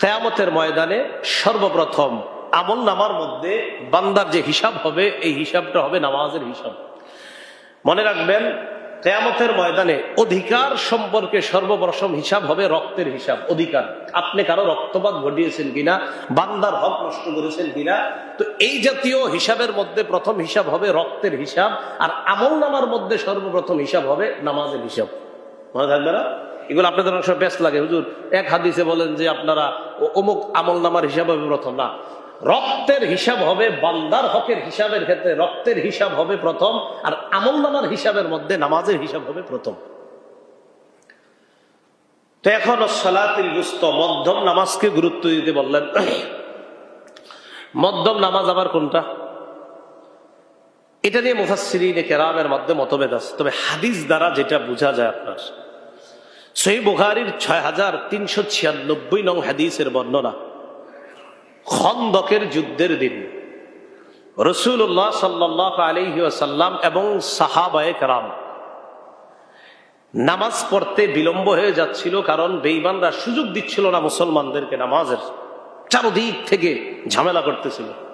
কেয়ামতের ময়দানে সর্বপ্রথম আমল নামার মধ্যে বান্দার যে হিসাব হবে, এই হিসাবটা হবে নামাজের হিসাব। মনে রাখবেন, কেয়ামতের ময়দানে অধিকার সম্পর্কে সর্বপ্রথম হিসাব হবে রক্তের হিসাব, অধিকার। আপনি কারও রক্তপাত ঘটিয়েছেন কিনা, বান্দার হক নষ্ট করেছেন কিনা, তো এই জাতীয় হিসাবের মধ্যে প্রথম হিসাব হবে রক্তের হিসাব, আর আমল নামার মধ্যে সর্বপ্রথম হিসাব হবে নামাজের হিসাব। মনে থাকবে না? এগুলো আপনাদের অনেক সময় ব্যস্ত লাগে। হুজুর, এক হাদিসে বলেন যে আপনারা ও- অমুক আমল নামার হিসাব হবে প্রথম, না। রক্তের হিসাব হবে, বান্দার হকের হিসাবের ক্ষেত্রে রক্তের হিসাব হবে প্রথম, আর আমল নামার হিসাবের মধ্যে নামাজের হিসাব হবে প্রথম। তো এখন সালাতিল গুস্ত মধ্যম নামাজকে গুরুত্ব দিতে বললেন। মধ্যম নামাজ আবার কোনটা? এটা নিয়ে মুফাসসিরিন কেরামের মধ্যে মতভেদ আছে। তবে হাদিস দ্বারা যেটা বোঝা যায় আপনার সেই বুখারির ছয় হাজার তিনশো ছিয়ানব্বই নং হাদিসের বর্ণনা। খন্দকের যুদ্ধের দিন। রসুল্লাহ সাল্লাহ আলহি আসাল্লাম এবং সাহাবায়ে কারাম নামাজ পড়তে বিলম্ব হয়ে যাচ্ছিল কারণ বেইমানরা সুযোগ দিচ্ছিল না মুসলমানদেরকে নামাজের। চারদিক থেকে ঝামেলা করতেছিল।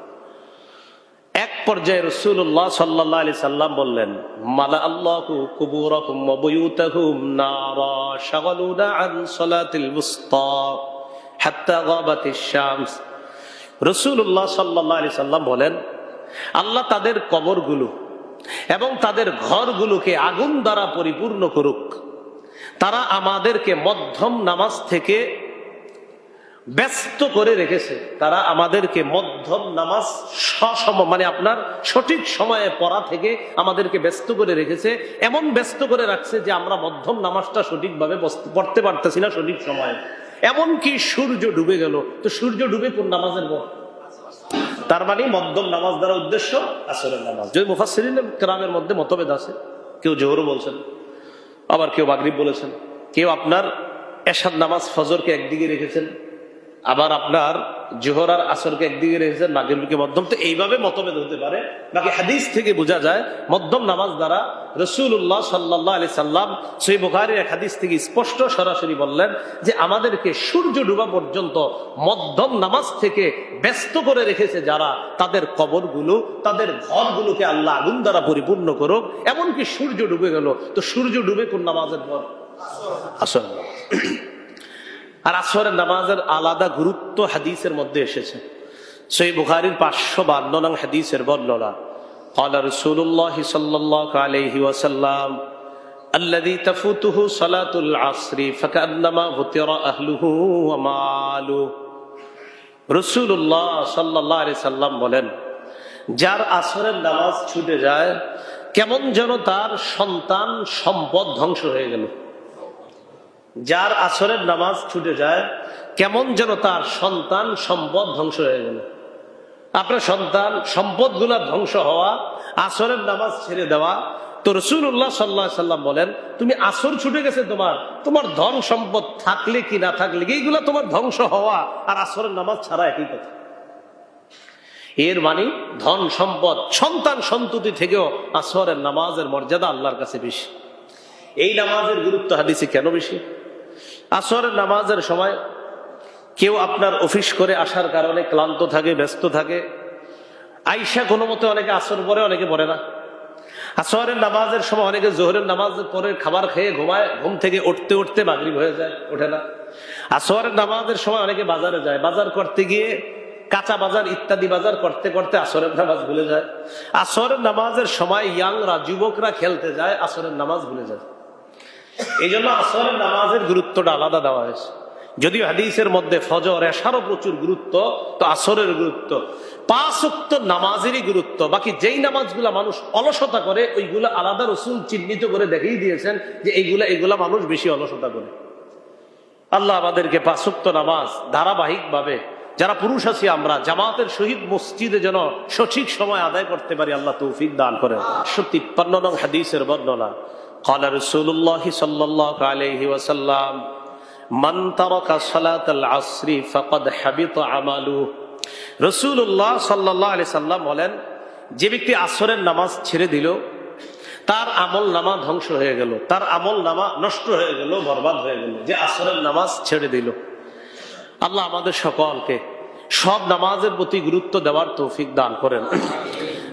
পর্যায়ে রসুল্লাহ সাল্লাহ আলি সাল্লাম বললেন, মালা আল্লাহ কুবুরকুম ওয়াবুয়ুতাকুম নারা শাগালুনা আন সালাতিল মুস্তা হাত্তা গাবাতিশ শামস। রসুল্লাহ সাল্লাহ আলি সাল্লাম বলেন, আল্লাহ তাদের কবরগুলো এবং তাদের ঘরগুলোকে আগুন দ্বারা পরিপূর্ণ করুক। তারা আমাদেরকে মধ্যম নামাজ থেকে ব্যস্ত করে রেখেছে। তারা আমাদেরকে মধ্যম নামাজ সসম মানে আপনার সঠিক সময়ে পড়া থেকে আমাদেরকে ব্যস্ত করে রেখেছে। এমন ব্যস্ত করে রাখছে যে আমরা মধ্যম নামাজটা সঠিকভাবে পড়তে পারতেছি না সঠিক সময়ে। এমনকি সূর্য ডুবে গেল। তো সূর্য ডুবে কোন নামাজের পর? তার মানে মধ্যম নামাজ দ্বারা উদ্দেশ্য আসরের নামাজ। যদি মুফাসসিরিন কেরামের মধ্যে মতভেদ আছে, কেউ জোহরও বলছেন, আবার কেউ মাগরিব বলেছেন, কেউ আপনার এশাদ নামাজ ফজরকে একদিকে রেখেছেন আবার আপনার জোহর আর আসরকে একদিকে রেখেছেন মাগরিবকে মধ্যম। তো এইভাবে মতভেদ হতে পারে। বাকি হাদিস থেকে বোঝা যায়, মধ্যম নামাজ দ্বারা রসুল্লাহ সাল্লাহ আলি সাল্লাম সেই বুখারির এক হাদিস থেকে স্পষ্ট সরাসরি বললেন যে, আমাদেরকে সূর্য ডুবা পর্যন্ত মধ্যম নামাজ থেকে ব্যস্ত করে রেখেছে যারা তাদের কবরগুলো, তাদের ঘরগুলোকে আল্লাহ আগুন দ্বারা পরিপূর্ণ করুক। এমনকি সূর্য ডুবে গেল। তো সূর্য ডুবে কোন নামাজের পর? নামাজ। আর আসরের নামাজের আলাদা গুরুত্ব হাদিসের মধ্যে এসেছে সেই বুখারির পাঁচশো বান্ন নং হাদিসের বর্ণনা قال رسول الله صلى الله عليه وسلم الذي تفوته صلاة العصر فكأنما غتر أهله وماله রসুল্লাহ সাল্লাহ আলি সাল্লাম বলেন যার আসরের নামাজ ছুটে যায় কেমন যেন তার সন্তান সম্পদ ধ্বংস হয়ে গেল যার আসরের নামাজ ছুটে যায়, কেমন যেন তার সন্তান সম্পদ ধ্বংস হয়ে গেল। আপনার সন্তান সম্পদগুলা ধ্বংস হওয়া, আসরের নামাজ ছেড়ে দেওয়া, তো রসুল্লাহ সাল্লাহ সাল্লাম বলেন, তুমি আসর ছুটে গেছে তোমার তোমার ধন সম্পদ থাকলে কি না থাকলে এইগুলা তোমার ধ্বংস হওয়া, আর আসরের নামাজ ছাড়া একই কথা? এর মানে ধন সম্পদ সন্তান সন্ততি থেকেও আসরের নামাজের মর্যাদা আল্লাহর কাছে বেশি। এই নামাজের গুরুত্ব হাদিসে কেন বেশি? আসরের নামাজের সময় কেউ আপনার অফিস করে আসার কারণে ক্লান্ত থাকে, ব্যস্ত থাকে। আইসা কোনো মতে অনেকে আসর পরে, অনেকে পড়ে না। আসরের নামাজের সময় অনেকে জোহরের নামাজ পরে খাবার খেয়ে ঘুমায়, ঘুম থেকে উঠতে উঠতে মাগরিব হয়ে যায়, ওঠে না। আসরের নামাজের সময় অনেকে বাজারে যায়। বাজার করতে গিয়ে কাঁচা বাজার ইত্যাদি বাজার করতে করতে আসরের নামাজ ভুলে যায়। আসরের নামাজের সময় ইয়াংরা যুবকরা খেলতে যায়, আসরের নামাজ ভুলে যায়। এই জন্য আসরের নামাজের গুরুত্বটা আলাদা দেওয়া হয়েছে। যদিও হাদিসের মধ্যে ফজর, এশারও প্রচুর গুরুত্ব, তো আসরের গুরুত্ব। পাঁচ নামাজেরই গুরুত্ব। বাকি যেই নামাজগুলা মানুষ অলসতা করে, ওইগুলো আলাদা রসুল চিহ্নিত করে দেখিয়ে দিয়েছেন যে এইগুলা এইগুলা মানুষ বেশি অলসতা করে। আল্লাহ আমাদেরকে পাঁচুক্ত নামাজ ধারাবাহিক ভাবে যারা পুরুষ আছি আমরা, জামাতের শহীদ মসজিদে যেন সঠিক সময় আদায় করতে পারি, আল্লাহ তৌফিক দান করেন। একশো তিপ্পান্ন নং হাদিসের বর্ণনা। قال رسول الله صلى الله عليه وسلم من ترك صلاة العصر فقد حبط عمله রসুল্লাহ সাল্লাহ আলি সাল্লাম বলেন যে ব্যক্তি আসরের নামাজ ছেড়ে দিল তার আমল নামা ধ্বংস হয়ে গেল তার আমল নামা নষ্ট হয়ে গেল বরবাদ হয়ে গেল যে আসরের নামাজ ছেড়ে দিল আল্লাহ আমাদের সকলকে সব নামাজের প্রতি গুরুত্ব দেওয়ার তৌফিক দান করেন